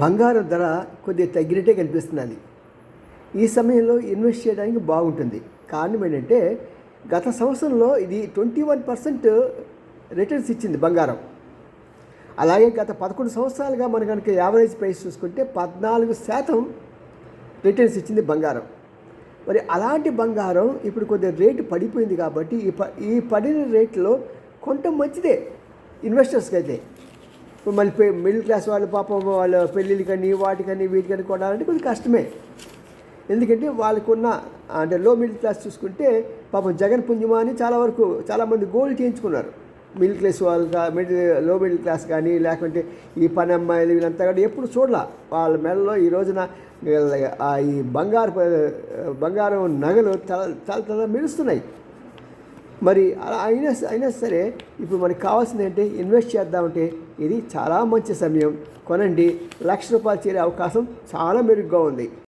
బంగారం ధర కొద్దిగా తగ్గినట్టే కనిపిస్తున్నది. ఈ సమయంలో ఇన్వెస్ట్ చేయడానికి బాగుంటుంది. కారణం ఏంటంటే గత సంవత్సరంలో ఇది ట్వంటీ వన్ పర్సెంట్ రిటర్న్స్ ఇచ్చింది బంగారం. అలాగే గత పదకొండు సంవత్సరాలుగా మన కనుక యావరేజ్ ప్రైస్ చూసుకుంటే పద్నాలుగు శాతం రిటర్న్స్ ఇచ్చింది బంగారం. మరి అలాంటి బంగారం ఇప్పుడు కొద్దిగా రేటు పడిపోయింది కాబట్టి ఈ ప ఈ పడిన రేట్లో కొంత మంచిదే ఇన్వెస్టర్స్కి అయితే మళ్ళీ పె- మిడిల్ క్లాస్ వాళ్ళు పాపం వాళ్ళ పెళ్ళిళ్ళకని వాటికని వీటికని కొనాలంటే కొంచెం కష్టమే. ఎందుకంటే వాళ్ళకున్న అంటే లో మిడిల్ క్లాస్ చూసుకుంటే పాపం జగన్ పుణ్యమా అని చాలా వరకు చాలామంది గోల్డ్ చేయించుకున్నారు. మిడిల్ క్లాస్ వాళ్ళు మిడిల్లో మిడిల్ క్లాస్ కానీ లేకుంటే ఈ పని అమ్మాయిలు వీళ్ళంతా కానీ ఎప్పుడు చూడాల. వాళ్ళ మెడలో ఈ రోజున ఈ బంగారు బంగారం నగలు చాలా చాలా చాలా మెరుస్తున్నాయి. మరి అలా అయినా అయినా సరే ఇప్పుడు మనకి కావాల్సింది ఏంటి? ఇన్వెస్ట్ చేద్దామంటే ఇది చాలా మంచి సమయం. కొనండి. లక్ష రూపాయలు చేరే అవకాశం చాలా మెరుగ్గా ఉంది.